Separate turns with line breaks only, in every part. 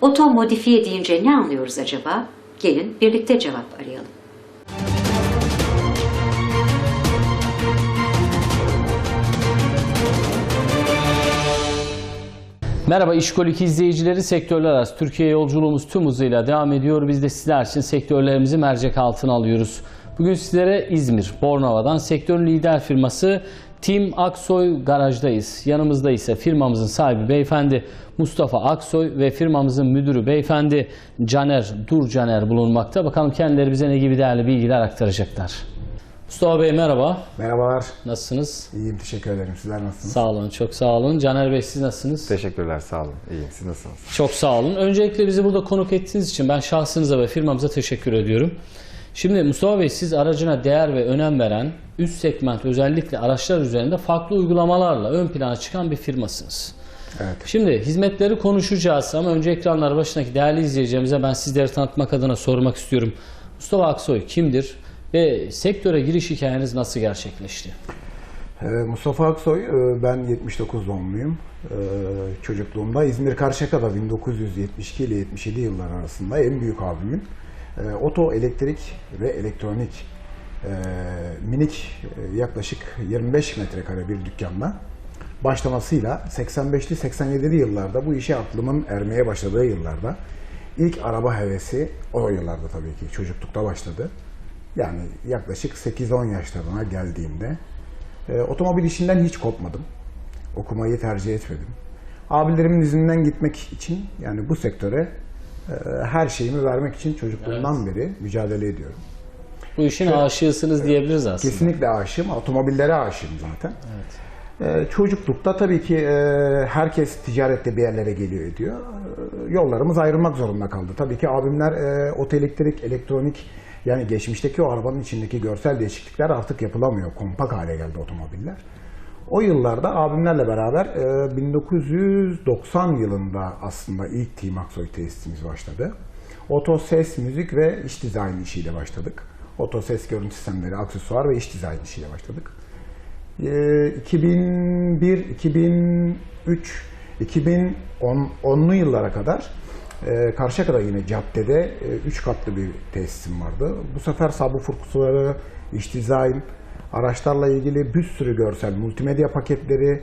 Oto modifiye deyince ne anlıyoruz acaba? Gelin birlikte cevap arayalım.
Merhaba İşkolik izleyicileri sektörler arası Türkiye yolculuğumuz tüm hızıyla devam ediyor. Biz de sizler için sektörlerimizi mercek altına alıyoruz. Bugün sizlere İzmir, Bornova'dan sektörün lider firması Tim Aksoy garajdayız. Yanımızda ise firmamızın sahibi beyefendi Mustafa Aksoy ve firmamızın müdürü beyefendi Caner Dur Caner bulunmakta. Bakalım kendileri bize ne gibi değerli bilgiler aktaracaklar. Mustafa Bey merhaba.
Merhabalar.
Nasılsınız?
İyiyim teşekkür ederim. Sizler nasılsınız?
Sağ olun, çok sağ olun. Caner Bey siz nasılsınız?
Teşekkürler, sağ olun. İyiyim, siz nasılsınız?
Çok sağ olun. Öncelikle bizi burada konuk ettiğiniz için ben şahsınıza ve firmamıza teşekkür ediyorum. Şimdi Mustafa Bey siz aracına değer ve önem veren üst segment özellikle araçlar üzerinde farklı uygulamalarla ön plana çıkan bir firmasınız.
Evet.
Şimdi hizmetleri konuşacağız ama önce ekranlar başındaki değerli izleyicilerimize ben sizleri tanıtmak adına sormak istiyorum. Mustafa Aksoy kimdir ve sektöre giriş hikayeniz nasıl gerçekleşti?
Ee, Mustafa Aksoy, e, ben 79 doğumluyum. Ee, Çocukluğumda İzmir Karşıyaka'da 1972 ile 77 yıllar arasında en büyük abimin e, oto, elektrik ve elektronik e, minik e, yaklaşık 25 metrekare bir dükkanla başlamasıyla 85'li 87'li yıllarda bu işe aklımın ermeye başladığı yıllarda ilk araba hevesi o yıllarda tabii ki çocuklukta başladı. Yani yaklaşık 8-10 yaşlarına geldiğimde e, otomobil işinden hiç kopmadım. Okumayı tercih etmedim. Abilerimin izinden gitmek için yani bu sektöre her şeyimi vermek için çocukluğumdan beri mücadele ediyorum.
Bu işin aşığısınız diyebiliriz aslında.
Kesinlikle aşığım. Otomobillere aşığım zaten. Ee, çocuklukta tabii ki e, herkes ticarette bir yerlere geliyor ediyor. Ee, yollarımız ayrılmak zorunda kaldı. Tabii ki abimler e, otoelektrik, elektronik yani geçmişteki o arabanın içindeki görsel değişiklikler artık yapılamıyor. Kompak hale geldi otomobiller. O yıllarda abimlerle beraber e, 1990 yılında aslında ilk Team Aksoy tesisimiz başladı. Oto ses, müzik ve iç dizayn işiyle başladık. Oto ses görüntü sistemleri, aksesuar ve iç dizayn işiyle başladık. Ee, 2001, 2003, 2010'lu yıllara kadar e, Karşıyaka'da yine caddede 3 katlı bir tesisim vardı. Bu sefer subwoofer kutuları, iç dizayn, araçlarla ilgili bir sürü görsel, multimedya paketleri,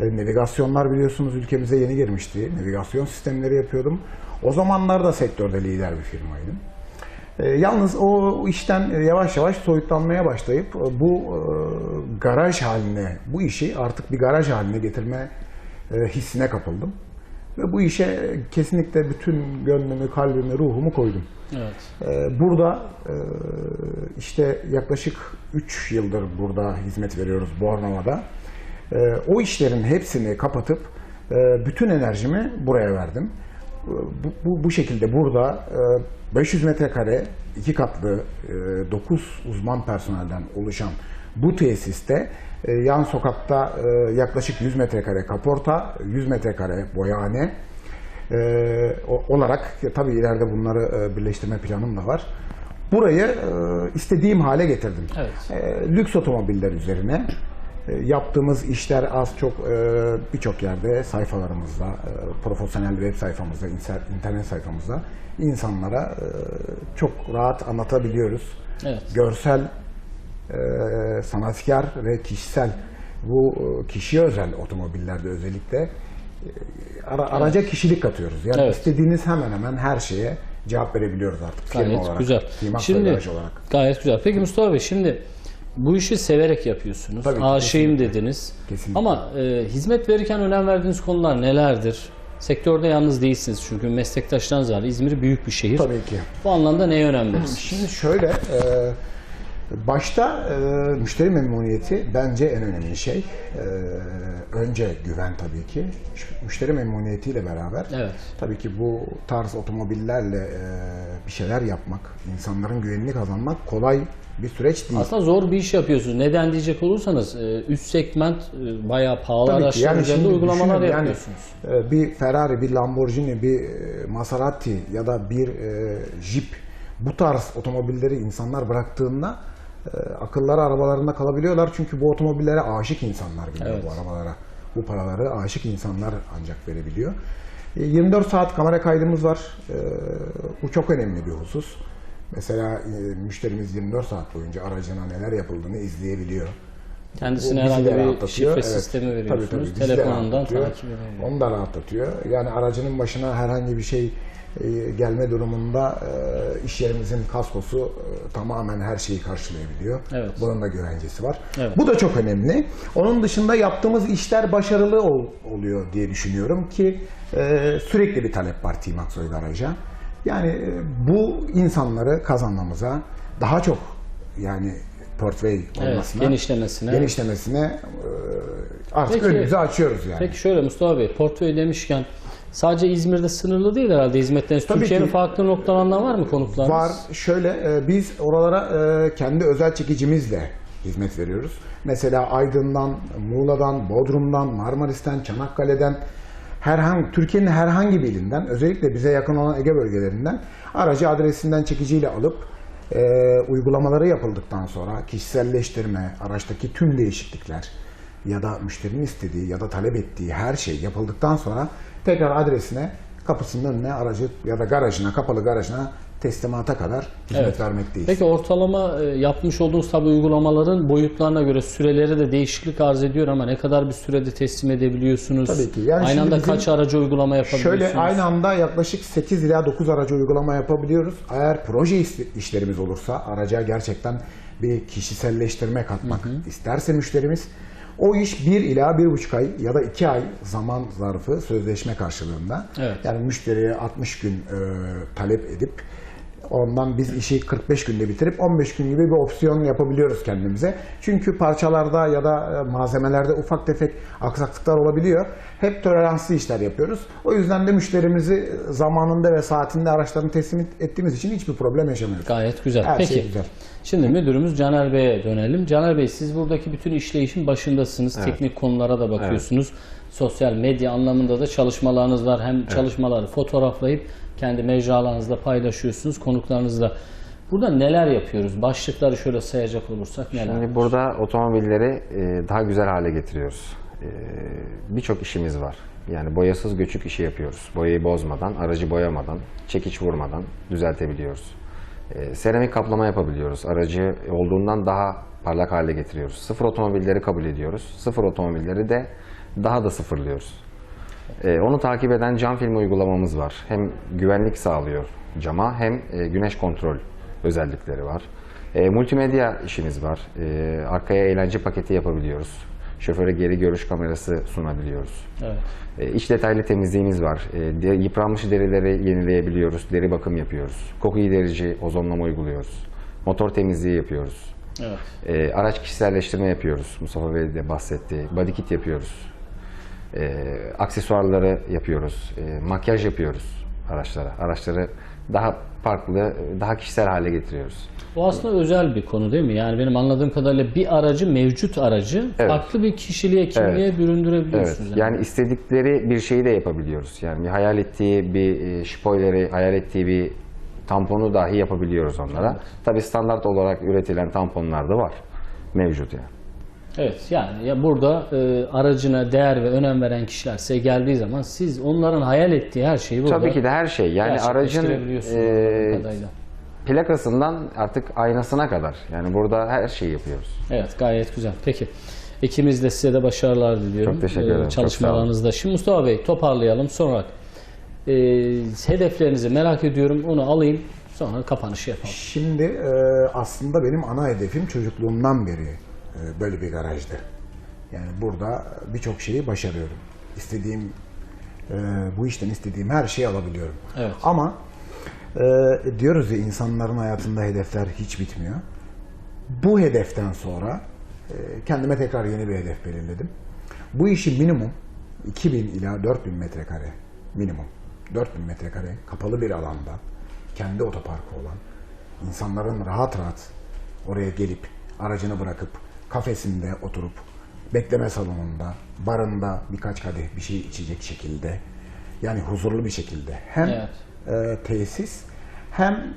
e, navigasyonlar biliyorsunuz ülkemize yeni girmişti. Navigasyon sistemleri yapıyordum. O zamanlar da sektörde lider bir firmaydım. E, yalnız o işten yavaş yavaş soyutlanmaya başlayıp e, bu garaj haline, bu işi artık bir garaj haline getirme hissine kapıldım. Ve bu işe kesinlikle bütün gönlümü, kalbimi, ruhumu koydum.
Evet.
E, burada e, işte yaklaşık 3 yıldır burada hizmet veriyoruz Bornova'da. E, o işlerin hepsini kapatıp e, bütün enerjimi buraya verdim. E, Bu, bu, bu şekilde burada e, 500 metrekare, iki katlı, 9 uzman personelden oluşan bu tesiste e, yan sokakta e, yaklaşık 100 metrekare kaporta, 100 metrekare boyahane e, olarak tabii ileride bunları e, birleştirme planım da var. Burayı e, istediğim hale getirdim.
Evet.
E, lüks otomobiller üzerine e, yaptığımız işler az çok e, birçok yerde sayfalarımızda, e, profesyonel web sayfamızda, internet sayfamızda insanlara çok rahat anlatabiliyoruz.
Evet.
Görsel, e, sanatkar ve kişisel bu e, kişiye özel otomobillerde özellikle e, ara- araca kişilik katıyoruz. Yani
Evet.
istediğiniz hemen hemen her şeye cevap verebiliyoruz artık firma
Gayet
olarak.
güzel.
Firma
Şimdi
olarak.
gayet güzel. Peki Mustafa Bey şimdi bu işi severek yapıyorsunuz.
Tabii ki,
Aşığım
kesinlikle.
dediniz.
Kesinlikle.
Ama e, hizmet verirken önem verdiğiniz konular nelerdir? Sektörde yalnız değilsiniz çünkü meslektaşlarınız var. İzmir büyük bir şehir.
Tabii ki.
Bu anlamda neye önem verirsiniz?
Şimdi şöyle, e, başta e, müşteri memnuniyeti bence en önemli şey. E, önce güven tabii ki. Müşteri memnuniyetiyle beraber
Evet.
tabii ki bu tarz otomobillerle e, bir şeyler yapmak, insanların güvenini kazanmak kolay bir süreç değil.
Aslında zor bir iş yapıyorsunuz. Neden diyecek olursanız e, üst segment e, bayağı pahalı
Tabii
araçlar
Yani
üzerinde uygulamalar
yani,
yapıyorsunuz.
e, bir Ferrari, bir Lamborghini, bir Maserati ya da bir Jeep bu tarz otomobilleri insanlar bıraktığında akılları arabalarında kalabiliyorlar. Çünkü bu otomobillere aşık insanlar biniyor
Evet.
bu arabalara. Bu paraları aşık insanlar ancak verebiliyor. E, 24 saat kamera kaydımız var. E, bu çok önemli bir husus. Mesela e, müşterimiz 24 saat boyunca aracına neler yapıldığını izleyebiliyor.
Kendisine herhalde bir şifre
Evet.
sistemi veriyorsunuz.
tabii,
Telefonundan takip edebiliyor.
Onu da rahatlatıyor. Yani aracının başına herhangi bir şey gelme durumunda e, iş yerimizin kaskosu e, tamamen her şeyi karşılayabiliyor.
Evet.
Bunun da güvencesi var.
Evet.
Bu da çok önemli. Onun dışında yaptığımız işler başarılı ol- oluyor diye düşünüyorum ki e, sürekli bir talep var T-Max Garaja. Yani e, bu insanları kazanmamıza daha çok yani portföy
Evet,
olmasına,
genişlemesine.
genişlemesine e, artık
Peki-
önümüzü açıyoruz yani.
Peki şöyle Mustafa Bey, portföy demişken sadece İzmir'de sınırlı değil herhalde hizmetleriniz.
Tabii
Türkiye'nin
ki.
farklı noktalarında var mı konuklarınız?
Var. Şöyle e, biz oralara e, kendi özel çekicimizle hizmet veriyoruz. Mesela Aydın'dan, Muğla'dan, Bodrum'dan, Marmaris'ten, Çanakkale'den herhangi Türkiye'nin herhangi bir ilinden özellikle bize yakın olan Ege bölgelerinden aracı adresinden çekiciyle alıp e, uygulamaları yapıldıktan sonra kişiselleştirme, araçtaki tüm değişiklikler ya da müşterinin istediği ya da talep ettiği her şey yapıldıktan sonra tekrar adresine kapısının önüne aracı ya da garajına, kapalı garajına teslimata kadar hizmet
Evet.
vermekteyiz.
Peki ortalama e, yapmış olduğunuz tabi uygulamaların boyutlarına göre süreleri de değişiklik arz ediyor ama ne kadar bir sürede teslim edebiliyorsunuz?
Tabii ki. Yani
aynı anda kaç aracı uygulama yapabiliyorsunuz?
Şöyle aynı anda yaklaşık 8 ila 9 aracı uygulama yapabiliyoruz. Eğer proje işlerimiz olursa araca gerçekten bir kişiselleştirme katmak isterse müşterimiz o iş 1 ila 1,5 ay ya da 2 ay zaman zarfı sözleşme karşılığında.
Evet.
Yani müşteriye 60 gün e, talep edip ondan biz işi 45 günde bitirip 15 gün gibi bir opsiyon yapabiliyoruz kendimize. Çünkü parçalarda ya da e, malzemelerde ufak tefek aksaklıklar olabiliyor. Hep toleranslı işler yapıyoruz. O yüzden de müşterimizi zamanında ve saatinde araçlarını teslim ettiğimiz için hiçbir problem yaşamıyoruz.
Gayet güzel.
Her
Peki.
şey güzel.
Şimdi müdürümüz Caner Bey'e dönelim. Caner Bey siz buradaki bütün işleyişin başındasınız. Teknik konulara da bakıyorsunuz. Sosyal medya anlamında da çalışmalarınız var. Hem çalışmaları fotoğraflayıp kendi mecralarınızda paylaşıyorsunuz konuklarınızla. Burada neler yapıyoruz? Başlıkları şöyle sayacak olursak neler?
Şimdi burada otomobilleri e, daha güzel hale getiriyoruz. E, Birçok işimiz var. Yani boyasız göçük işi yapıyoruz. Boyayı bozmadan, aracı boyamadan, çekiç vurmadan düzeltebiliyoruz. E, Seramik kaplama yapabiliyoruz. Aracı olduğundan daha parlak hale getiriyoruz. Sıfır otomobilleri kabul ediyoruz. Sıfır otomobilleri de daha da sıfırlıyoruz. Ee, onu takip eden cam filmi uygulamamız var. Hem güvenlik sağlıyor cama hem e, güneş kontrol özellikleri var. E, multimedya işimiz var. E, arkaya eğlence paketi yapabiliyoruz. Şoföre geri görüş kamerası sunabiliyoruz.
Evet.
E, iç detaylı temizliğimiz var. E, de- yıpranmış derileri yenileyebiliyoruz. Deri bakım yapıyoruz. Koku giderici ozonlama uyguluyoruz. Motor temizliği yapıyoruz.
Evet.
E, araç kişiselleştirme yapıyoruz. Mustafa Bey de bahsetti. Body kit yapıyoruz. E, aksesuarları yapıyoruz. E, makyaj yapıyoruz araçlara. Araçları daha farklı, daha kişisel hale getiriyoruz.
Bu aslında özel bir konu değil mi? Yani benim anladığım kadarıyla bir aracı, mevcut aracı
Evet.
farklı bir kişiliğe, kimliğe büründürebiliyorsunuz.
Evet. Yani istedikleri bir şeyi de yapabiliyoruz. Yani bir hayal ettiği bir e, spoiler'i, hayal ettiği bir tamponu dahi yapabiliyoruz onlara. Tabii standart olarak üretilen tamponlar da var. Mevcut yani.
Evet yani ya burada e, aracına değer ve önem veren kişiler size geldiği zaman siz onların hayal ettiği her şeyi burada
Tabii ki de her şey. Yani aracın e,
kadarıyla.
plakasından artık aynasına kadar. Yani burada her şeyi yapıyoruz.
Evet gayet güzel. Peki. İkimiz de size de başarılar diliyorum.
Çok teşekkür
e,
ederim. Çok sağ olun.
Çalışmalarınızda. Şimdi Mustafa Bey toparlayalım. Sonra e, hedeflerinizi merak ediyorum. Onu alayım. Sonra kapanışı yapalım.
Şimdi e, aslında benim ana hedefim çocukluğumdan beri böyle bir garajdı. Yani burada birçok şeyi başarıyorum. İstediğim, e, bu işten istediğim her şeyi alabiliyorum.
Evet.
Ama e, diyoruz ya insanların hayatında hedefler hiç bitmiyor. Bu hedeften sonra e, kendime tekrar yeni bir hedef belirledim. Bu işi minimum 2000 ila 4000 metrekare minimum 4000 metrekare kapalı bir alanda kendi otoparkı olan insanların rahat rahat oraya gelip aracını bırakıp kafesinde oturup bekleme salonunda, barında birkaç kadeh bir şey içecek şekilde yani huzurlu bir şekilde hem
Evet.
e, tesis hem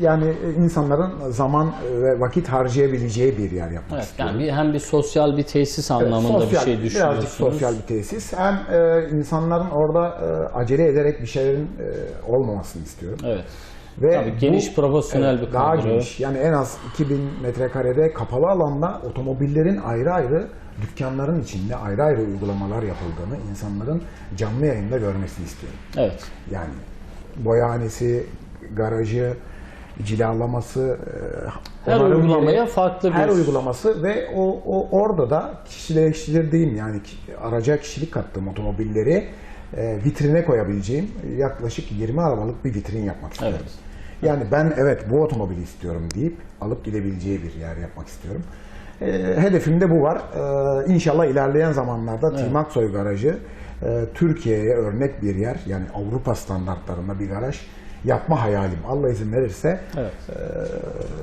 yani e, insanların zaman ve vakit harcayabileceği bir yer yapmak
Evet,
istiyorum.
yani bir, hem bir sosyal bir tesis anlamında
sosyal,
bir şey düşünüyorsunuz.
Birazcık sosyal bir tesis. Hem e, insanların orada e, acele ederek bir şeylerin e, olmamasını istiyorum.
Evet.
Ve
Tabii geniş, profesyonel bir
Daha
kadro.
geniş. Yani en az 2000 metrekarede kapalı alanda otomobillerin ayrı ayrı dükkanların içinde ayrı ayrı uygulamalar yapıldığını insanların canlı yayında görmesini istiyorum.
Evet.
Yani boyahanesi, garajı, cilalaması, e,
Her uygulamaya
yeri,
farklı
her
bir-
uygulaması ve o, o orada da kişileştirdiğim yani araca kişilik kattığım otomobilleri e, vitrine koyabileceğim yaklaşık 20 arabalık bir vitrin yapmak istiyorum.
Evet.
Yani ben evet bu otomobili istiyorum deyip alıp gidebileceği bir yer yapmak istiyorum. E, hedefimde bu var. E, inşallah ilerleyen zamanlarda Team Aksoy Garajı e, Türkiye'ye örnek bir yer yani Avrupa standartlarında bir garaj yapma hayalim. Allah izin verirse
Evet.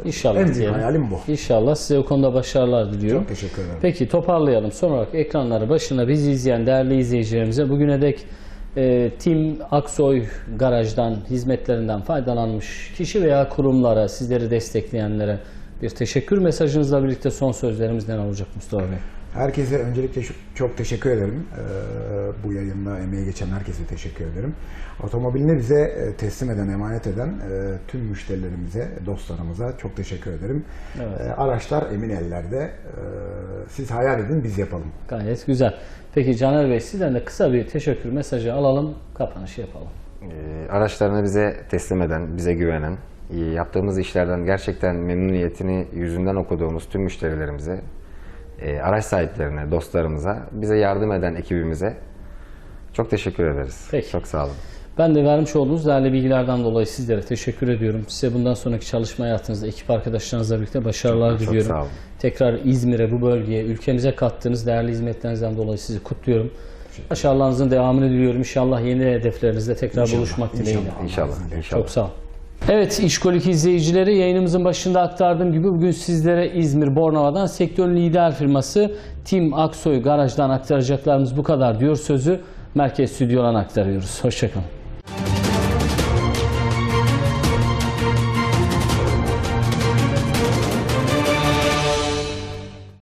İnşallah
en büyük
diyelim.
hayalim bu.
İnşallah size o konuda başarılar diliyorum.
Çok teşekkür ederim.
Peki toparlayalım. Son olarak ekranları başına bizi izleyen değerli izleyicilerimize bugüne dek e, Tim Aksoy garajdan, hizmetlerinden faydalanmış kişi veya kurumlara, sizleri destekleyenlere bir teşekkür mesajınızla birlikte son sözlerimiz neler olacak Mustafa Bey?
Herkese öncelikle çok teşekkür ederim. Ee, bu yayında emeği geçen herkese teşekkür ederim. Otomobilini bize e, teslim eden, emanet eden e, tüm müşterilerimize, dostlarımıza çok teşekkür ederim. E, araçlar emin ellerde. E, siz hayal edin, biz yapalım.
Gayet güzel. Peki Caner Bey sizden de kısa bir teşekkür mesajı alalım, kapanışı yapalım.
Ee, araçlarını bize teslim eden, bize güvenen, e, yaptığımız işlerden gerçekten memnuniyetini yüzünden okuduğumuz tüm müşterilerimize, e, araç sahiplerine, dostlarımıza, bize yardım eden ekibimize çok teşekkür ederiz.
Peki.
Çok sağ olun.
Ben de vermiş olduğunuz değerli bilgilerden dolayı sizlere teşekkür ediyorum. Size bundan sonraki çalışma hayatınızda ekip arkadaşlarınızla birlikte başarılar
Çok
diliyorum.
sağ olun.
Tekrar İzmir'e, bu bölgeye, ülkemize kattığınız değerli hizmetlerinizden dolayı sizi kutluyorum. Başarılarınızın devamını diliyorum. İnşallah yeni hedeflerinizde tekrar buluşmak dileğiyle.
İnşallah.
İnşallah. İnşallah.
Çok sağ ol. Evet İşkolik izleyicileri yayınımızın başında aktardığım gibi bugün sizlere İzmir Bornova'dan sektörün lider firması Tim Aksoy Garaj'dan aktaracaklarımız bu kadar diyor sözü merkez stüdyodan aktarıyoruz. Hoşçakalın.